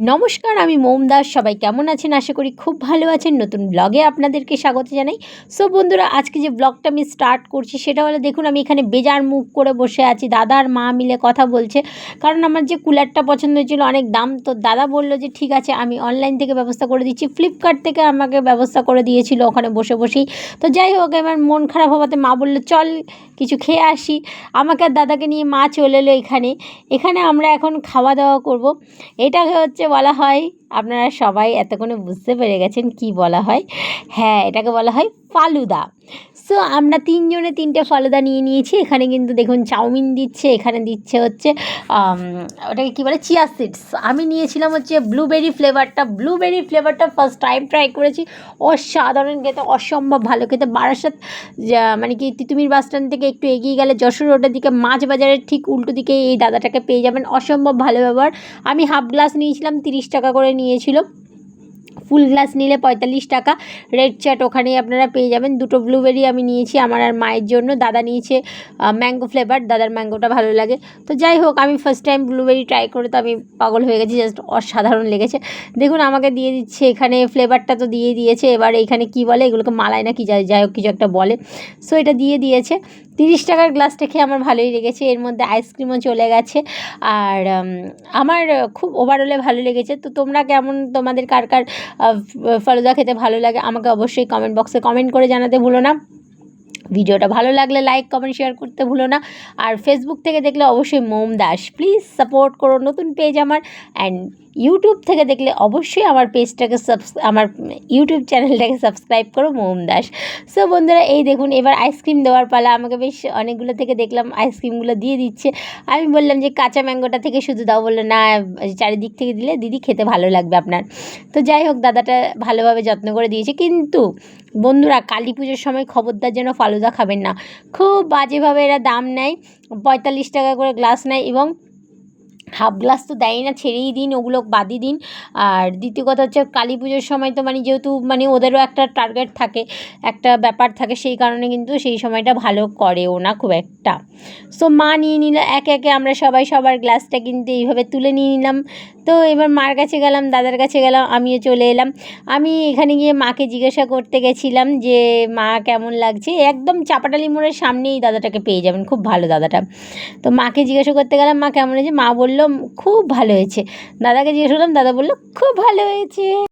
নমস্কার, আমি মোম দাস। সবাই কেমন আছেন? আশা করি খুব ভালো আছেন। নতুন ব্লগে আপনাদেরকে স্বাগত জানাই। সো বন্ধুরা, আজকে যে ব্লগটা আমি স্টার্ট করছি, সেটা হলো দেখুন, আমি এখানে বেজার মুখ করে বসে আছি। দাদা আর মা মিলে কথা বলছে। কারণ আমার যে কুলারটা পছন্দ হয়েছিল অনেক দাম, তো দাদা বলল যে, ঠিক আছে, আমি অনলাইন থেকে ব্যবস্থা করে দিচ্ছি। ফ্লিপকার্ট থেকে আমাকে ব্যবস্থা করে দিয়েছিল ওখানে বসে বসেই। তো যাই হোক, এবার মন খারাপ হওয়াতে মা বলল, চল, কিছু খেয়ে আসি। আমাকে আর দাদাকে নিয়ে মা চলে এলো এখানে। এখানে আমরা এখন খাওয়া দাওয়া করব। এটা হচ্ছে বলা হয় আপনারা সবাই এতক্ষণে বুঝতে পেরে গেছেন কি বলা হয়। হ্যাঁ এটাকে বলা হয় ফালুদা। সো আমরা তিনজনে তিনটে ফালুদা নিয়ে নিয়েছি। এখানে কিন্তু দেখুন চাউমিন দিচ্ছে, এখানে দিচ্ছে হচ্ছে ওটাকে কী বলে? চিয়া সিডস আমি নিয়েছিলাম হচ্ছে ব্লুবেরি ফ্লেভারটা ব্লুবেরি ফ্লেভারটা ফার্স্ট টাইম ট্রাই করেছি। অসাধারণ খেতে, অসম্ভব ভালো খেতে। বারাসাত মানে কি তিতুমির বাস স্ট্যান্ড থেকে একটু এগিয়ে গেলে যশোর রোডের দিকে মাছ বাজারের ঠিক উল্টো দিকে এই দাদাটাকে পেয়ে যাবেন। অসম্ভব ভালো ব্যবহার। আমি হাফ গ্লাস নিয়েছিলাম, তিরিশ টাকা করে নিয়েছিল। ফুল গ্লাস নিলে পঁয়তাল্লিশ টাকা। রেড চাট ওখানেই আপনারা পেয়ে যাবেন। দুটো ব্লুবেরি আমি নিয়েছি আমার আর মায়ের জন্য। দাদা নিয়েছে ম্যাঙ্গো ফ্লেভার দাদার ম্যাঙ্গোটা ভালো লাগে। তো যাই হোক, আমি ফার্স্ট টাইম ব্লুবেরি ট্রাই করে তো আমি পাগল হয়ে গেছি জাস্ট অসাধারণ লেগেছে। দেখুন, আমাকে দিয়ে দিচ্ছে, এখানে ফ্লেভারটা তো দিয়ে দিয়েছে। এবার এখানে কি বলে? এগুলোকে মালায় না কি যাই হোক, কিছু একটা বলে। সো এটা দিয়ে দিয়েছে। তিরিশ টাকার গ্লাসটা খেয়ে আমার ভালোই লেগেছে, এর মধ্যে আইসক্রিমও চলে গেছে। আর আমার খুব ওভারঅলে ভালো লেগেছে। তো তোমরা কেমন, তোমাদের কার কার ফালুদা খেতে ভালো লাগে আমাকে অবশ্যই কমেন্ট বক্সে কমেন্ট করে জানাতে ভুলো না। ভিডিওটা ভালো লাগলে লাইক কমেন্ট শেয়ার করতে ভুলো না। আর ফেসবুক থেকে দেখলে অবশ্যই মোম দাস। প্লিজ সাপোর্ট করো নতুন পেজ আমার। অ্যান্ড ইউটিউব থেকে দেখলে অবশ্যই আমার পেজটাকে সাবস আমার ইউটিউব চ্যানেলটাকে সাবস্ক্রাইব করো, মোম দাস। সো বন্ধুরা, এই দেখুন, এবার আইসক্রিম দেওয়ার পালা। আমাকে বেশ অনেকগুলো থেকে দেখলাম আইসক্রিমগুলো দিয়ে দিচ্ছে। আমি বললাম যে, কাঁচা ম্যাঙ্গোটা থেকে শুধু দাও। বলল, না, চারিদিক থেকে দিলে দিদি খেতে ভালো লাগবে আপনার। তো যাই হোক, দাদাটা ভালোভাবে যত্ন করে দিয়েছে। কিন্তু বন্ধুরা, কালী পুজোর সময় খবরদার যেন ফালুদা খাবেন না। খুব বাজেভাবে এরা দাম নেয়, পঁয়তাল্লিশ টাকা করে গ্লাস নেয় এবং হাফ গ্লাস তো দেয় না, ছেড়েই দিন, ওগুলো বাদই দিন। আর দ্বিতীয় কথা হচ্ছে, কালী পুজোর সময় তো মানে যেহেতু মানে ওদেরও একটা টার্গেট থাকে, একটা ব্যাপার থাকে, সেই কারণে কিন্তু সেই সময়টা ভালো করেও না খুব একটা। সো মা নিয়ে নিল, একে একে আমরা সবাই সবার গ্লাসটা কিন্তু এইভাবে তুলে নিয়ে নিলাম। তো এবার মার কাছে গেলাম, দাদার কাছে গেলাম, আমিও চলে এলাম। আমি এখানে গিয়ে মাকে জিজ্ঞাসা করতে গেছিলাম যে, মা, কেমন লাগছে? একদম চাপাটালি মোড়ের সামনেই দাদাটাকে পেয়ে যাবেন, খুব ভালো দাদাটা। তো মাকে জিজ্ঞাসা করতে গেলাম, মা, কেমন হয়েছে? মা বলল, খুব ভালো হয়েছে। দাদাকে জিজ্ঞাসা করলাম, দাদা বলল, খুব ভালো হয়েছে।